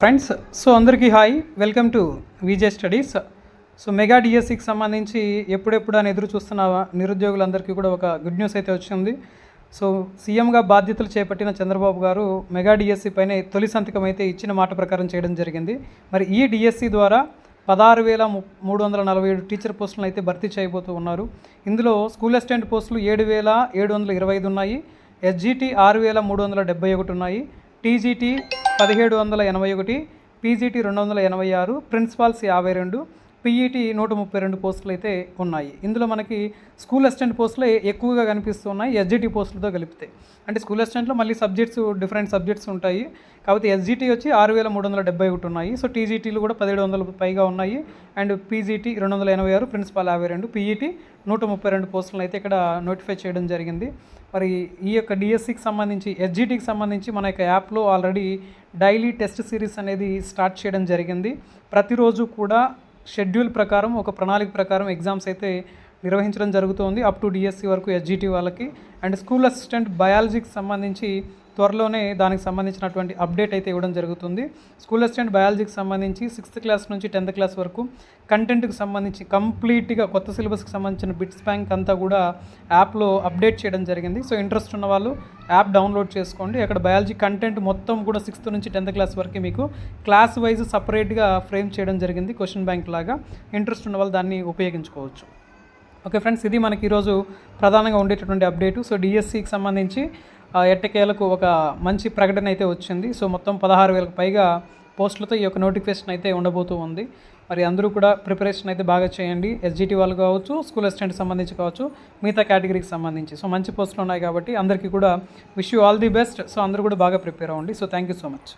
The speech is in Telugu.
ఫ్రెండ్స్ సో అందరికీ hi welcome to VJ studies so mega డిఎస్సికి సంబంధించి ఎప్పుడెప్పుడు అని ఎదురు చూస్తున్న నిరుద్యోగులందరికీ కూడా ఒక గుడ్ న్యూస్ అయితే వచ్చింది. సో సీఎంగా బాధ్యతలు చేపట్టిన చంద్రబాబు గారు మెగా డిఎస్సి పైన తొలి సంతకం అయితే ఇచ్చిన మాట ప్రకారం చేయడం జరిగింది. మరి ఈ డిఎస్సి ద్వారా పదహారు వేల మూడు వందల నలభై ఏడు టీచర్ పోస్టులను అయితే భర్తీ చేయబోతూ ఉన్నారు. ఇందులో స్కూల్ అసిస్టెంట్ పోస్టులు ఏడు వేల ఏడు వందల ఇరవై ఐదు ఉన్నాయి. ఎస్జిటి ఆరు వేల మూడు వందల డెబ్బై ఒకటి ఉన్నాయి. టీజీటీ పదిహేడు వందల ఎనభై ఒకటి పీజీటీ రెండు వందల ఎనభై ఆరు ప్రిన్సిపాల్స్ యాభై రెండు పీఈటీ నూట ముప్పై రెండు పోస్టులు అయితే ఉన్నాయి. ఇందులో మనకి స్కూల్ అసిస్టెంట్ పోస్టులే ఎక్కువగా కనిపిస్తున్నాయి ఎస్జిటి పోస్టులతో కలిపితే. అంటే స్కూల్ అసిస్టెంట్లో మళ్ళీ సబ్జెక్ట్స్ డిఫరెంట్ సబ్జెక్ట్స్ ఉంటాయి. కాకపోతే ఎస్జిటి వచ్చి ఆరు వేల మూడు వందల డెబ్బై ఒకటి ఉన్నాయి. సో టీజీటీలు కూడా పదిహేడు వందల పైగా ఉన్నాయి. అండ్ పీజీటీ రెండు వందల ఎనభై ఆరు ప్రిన్సిపాల్ యాభై రెండు పీఈటీ నూట ముప్పై రెండు పోస్టులను అయితే ఇక్కడ నోటిఫై చేయడం జరిగింది. మరి ఈ యొక్క డిఎస్సికి సంబంధించి ఎస్జిటికి సంబంధించి మన యొక్క యాప్లో ఆల్రెడీ డైలీ టెస్ట్ సిరీస్ అనేది స్టార్ట్ చేయడం జరిగింది. ప్రతిరోజు కూడా షెడ్యూల్ ప్రకారం ఒక ప్రణాళిక ప్రకారం ఎగ్జామ్స్ అయితే నిర్వహించడం జరుగుతోంది. అప్ టు డిఎస్సి వరకు ఎస్జిటి వాళ్ళకి. అండ్ స్కూల్ అసిస్టెంట్ బయాలజీకి సంబంధించి త్వరలోనే దానికి సంబంధించినటువంటి అప్డేట్ అయితే ఇవ్వడం జరుగుతుంది. స్కూల్ అసిస్టెంట్ బయాలజీకి సంబంధించి సిక్స్త్ క్లాస్ నుంచి టెన్త్ క్లాస్ వరకు కంటెంట్కి సంబంధించి కంప్లీట్గా కొత్త సిలబస్కి సంబంధించిన బిట్స్ బ్యాంక్ అంతా కూడా యాప్లో అప్డేట్ చేయడం జరిగింది. సో ఇంట్రెస్ట్ ఉన్న వాళ్ళు యాప్ డౌన్లోడ్ చేసుకోండి. అక్కడ బయాలజీ కంటెంట్ మొత్తం కూడా సిక్స్త్ నుంచి టెన్త్ క్లాస్ వరకు మీకు క్లాస్ వైజ్ సపరేట్గా ఫ్రేమ్ చేయడం జరిగింది. క్వశ్చన్ బ్యాంక్ లాగా. ఇంట్రెస్ట్ ఉన్న వాళ్ళు దాన్ని ఉపయోగించుకోవచ్చు. ఓకే ఫ్రెండ్స్ ఇది మనకి ఈరోజు ప్రధానంగా ఉండేటటువంటి అప్డేటు. సో డిఎస్సికి సంబంధించి ఎట్టకేలకు ఒక మంచి ప్రకటన అయితే వచ్చింది. సో మొత్తం పదహారు వేలకు పైగా పోస్టులతో ఈ యొక్క నోటిఫికేషన్ అయితే ఉండబోతూ ఉంది. మరి అందరూ కూడా ప్రిపరేషన్ అయితే బాగా చేయండి. ఎస్జిటి వాళ్ళు కావచ్చు స్కూల్ అసిస్టెంట్ సంబంధించి కావచ్చు మిగతా కేటగిరీకి సంబంధించి. సో మంచి పోస్టులు ఉన్నాయి కాబట్టి అందరికీ కూడా wish you all the best. So అందరూ కూడా బాగా ప్రిపేర్ అవ్వండి. So thank you so much.